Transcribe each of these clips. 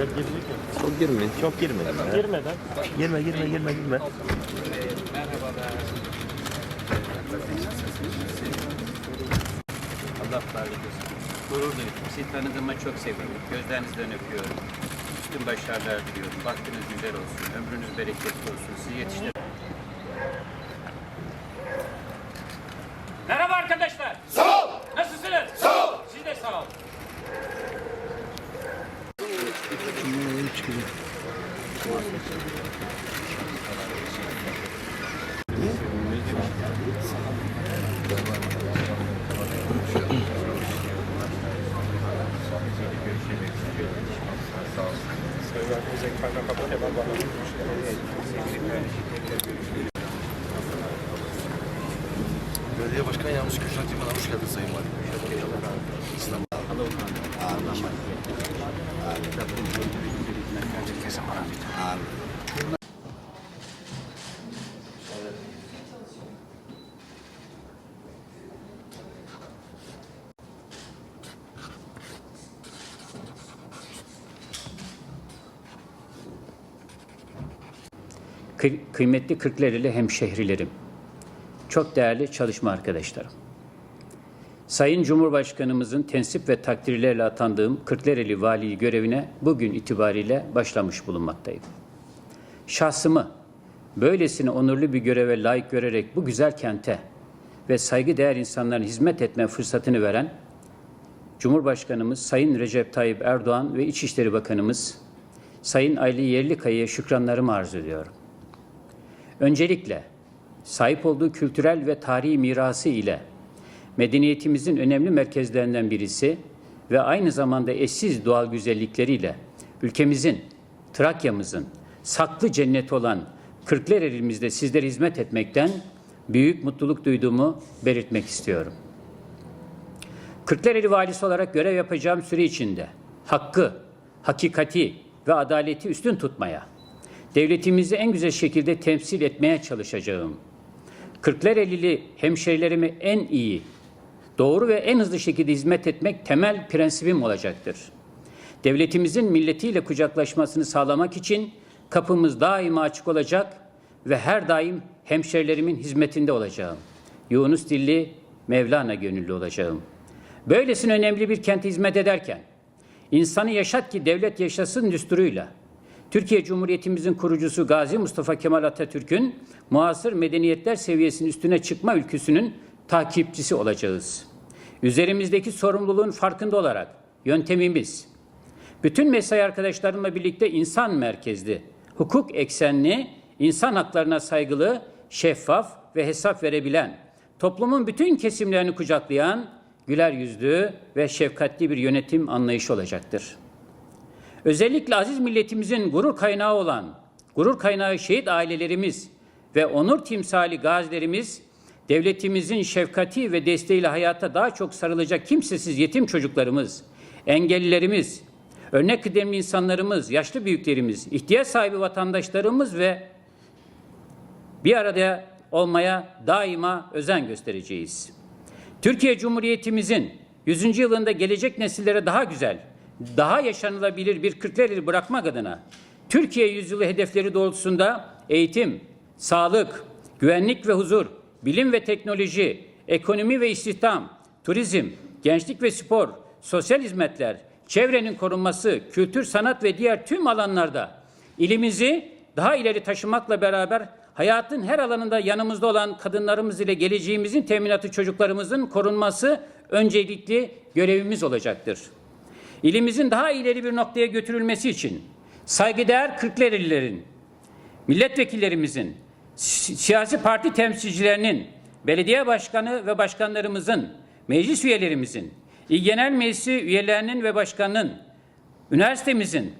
Gel girecek mi? Çok girmeyin. Çok girmeyin. ya. Girmeden. Girme girme girme girme. Allah varlık olsun. Gurur duydum. Sizi tanıdığıma çok sevindim. Gözlerinizden öpüyorum. Üstün başarılar diliyorum. Vaktiniz güzel olsun. Ömrünüz bereketli olsun. Sizi yetiştirin. Merhaba arkadaşlar. Belediye Başkanı Yalnız Kürşat Yılmaz'a hoş geldin Sayın Valim. Kıy- kıymetli Kırklareli hemşehrilerim, çok değerli çalışma arkadaşlarım. Sayın Cumhurbaşkanımızın tensip ve takdirlerle atandığım Kırklareli Vali görevine bugün itibariyle başlamış bulunmaktayım. Şahsımı böylesine onurlu bir göreve layık görerek bu güzel kente ve saygıdeğer insanların hizmet etme fırsatını veren Cumhurbaşkanımız Sayın Recep Tayyip Erdoğan ve İçişleri Bakanımız Sayın Ayli Yerlikaya'ya şükranlarımı arz ediyorum. Öncelikle sahip olduğu kültürel ve tarihi mirası ile medeniyetimizin önemli merkezlerinden birisi ve aynı zamanda eşsiz doğal güzellikleriyle ülkemizin, Trakya'mızın saklı cenneti olan Kırklareli'mizde sizlere hizmet etmekten büyük mutluluk duyduğumu belirtmek istiyorum. Kırklareli valisi olarak görev yapacağım süre içinde hakkı, hakikati ve adaleti üstün tutmaya, devletimizi en güzel şekilde temsil etmeye çalışacağım. Kırklarelili hemşehrilerime en iyi, doğru ve en hızlı şekilde hizmet etmek temel prensibim olacaktır. Devletimizin milletiyle kucaklaşmasını sağlamak için kapımız daima açık olacak ve her daim hemşerilerimin hizmetinde olacağım. Yunus dilli, Mevlana gönüllü olacağım. Böylesine önemli bir kente hizmet ederken, insanı yaşat ki devlet yaşasın düsturuyla, Türkiye Cumhuriyetimizin kurucusu Gazi Mustafa Kemal Atatürk'ün muasır medeniyetler seviyesinin üstüne çıkma ülküsünün takipçisi olacağız. Üzerimizdeki sorumluluğun farkında olarak yöntemimiz, bütün mesai arkadaşlarımla birlikte insan merkezli, hukuk eksenli, insan haklarına saygılı, şeffaf ve hesap verebilen, toplumun bütün kesimlerini kucaklayan, güler yüzlü ve şefkatli bir yönetim anlayışı olacaktır. Özellikle aziz milletimizin gurur kaynağı olan, gurur kaynağı şehit ailelerimiz ve onur timsali gazilerimiz, devletimizin şefkati ve desteğiyle hayata daha çok sarılacak kimsesiz yetim çocuklarımız, engellilerimiz, örnek kıdemli insanlarımız, yaşlı büyüklerimiz, ihtiyaç sahibi vatandaşlarımız ve bir arada olmaya daima özen göstereceğiz. Türkiye Cumhuriyetimizin 100. yılında gelecek nesillere daha güzel, daha yaşanılabilir bir Kırklareli bırakmak adına Türkiye yüzyılı hedefleri doğrultusunda eğitim, sağlık, güvenlik ve huzur, bilim ve teknoloji, ekonomi ve istihdam, turizm, gençlik ve spor, sosyal hizmetler, çevrenin korunması, kültür, sanat ve diğer tüm alanlarda ilimizi daha ileri taşımakla beraber hayatın her alanında yanımızda olan kadınlarımız ile geleceğimizin teminatı çocuklarımızın korunması öncelikli görevimiz olacaktır. İlimizin daha ileri bir noktaya götürülmesi için saygıdeğer Kırklarelilerin, milletvekillerimizin, si- siyasi parti temsilcilerinin, belediye başkanı ve başkanlarımızın, meclis üyelerimizin, İl Genel Meclisi üyelerinin ve başkanının, üniversitemizin,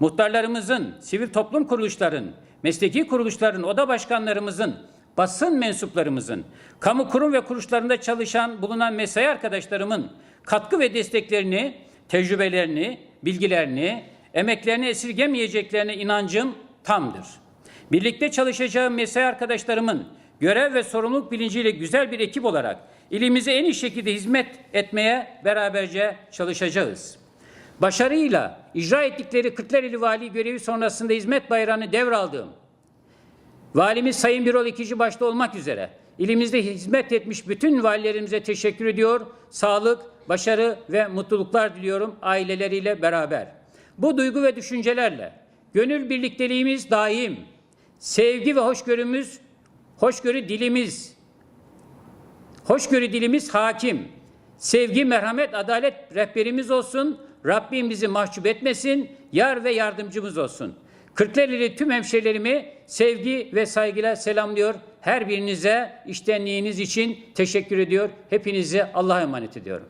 muhtarlarımızın, sivil toplum kuruluşların, mesleki kuruluşların, oda başkanlarımızın, basın mensuplarımızın, kamu kurum ve kuruluşlarında çalışan bulunan mesai arkadaşlarımın katkı ve desteklerini, tecrübelerini, bilgilerini, emeklerini esirgemeyeceklerine inancım tamdır. Birlikte çalışacağım mesai arkadaşlarımın görev ve sorumluluk bilinciyle güzel bir ekip olarak ilimize en iyi şekilde hizmet etmeye beraberce çalışacağız. başarıyla icra ettikleri Kırklareli Vali görevi sonrasında hizmet bayrağını devraldığım Valimiz Sayın Birol İkici başta olmak üzere ilimizde hizmet etmiş bütün valilerimize teşekkür ediyor. Sağlık, başarı ve mutluluklar diliyorum aileleriyle beraber. Bu duygu ve düşüncelerle gönül birlikteliğimiz daim, sevgi ve hoşgörümüz, hoşgörü dilimiz, hoşgörü dilimiz hakim. Sevgi, merhamet, adalet rehberimiz olsun. Rabbim bizi mahcup etmesin. Yar ve yardımcımız olsun. Kırklareli tüm hemşerilerimi sevgi ve saygıyla selamlıyor. Her birinize iştenliğiniz için teşekkür ediyor. Hepinize Allah'a emanet ediyorum.